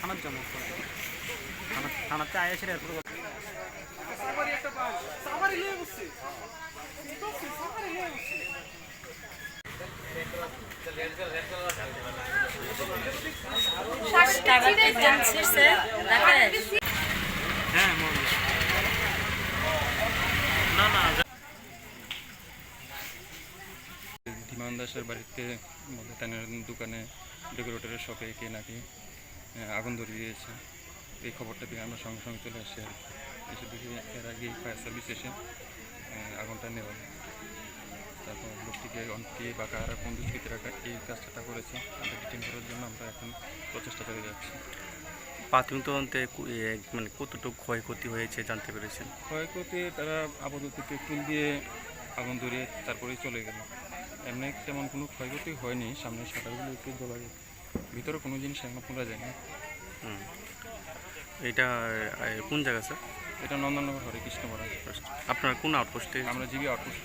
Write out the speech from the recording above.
থানার জন্য থানা থানাতে আয় এসে এরপর টাকা হ্যাঁ মরবে না না ধীমান দাসের বাড়িতে তানের দোকানে ডেকোরেটরের শপে কে নাকি আগুন ধরিয়ে দিয়েছে। এই খবরটা পেয়ে আমরা সঙ্গে সঙ্গে চলে আসি আর। এসে দেখি এর আগেই ফায়ার সার্ভিস এসে আগুনটা নেওয়া তারপর লোকটিকে অনেকে বা কারা কোন দুষ্কৃতিরা এই কাজটা করেছে। তাদের ডিটেন করার জন্য আমরা এখন প্রচেষ্টা করে যাচ্ছি। প্রাথমিক তদন্তে মানে কতটুকু ক্ষয়ক্ষতি হয়েছে জানতে পেরেছেন? ক্ষয়ক্ষতি তারা আপাতত পেট্রোল দিয়ে আগুন ধরিয়ে তারপরেই চলে গেল। এমনি তেমন কোনো ক্ষয়ক্ষতি হয়নি সামনের সাঁতারগুলো একটু দোলা যায় ভিতরে কোনো জিনিস এখনও খোলা যায়নি হুম। এটা কোন জায়গা স্যার? এটা নন্দনগর হরে কৃষ্ণ আপনার কোন আউটপোস্টে আমরা জিবি আউটপোস্ট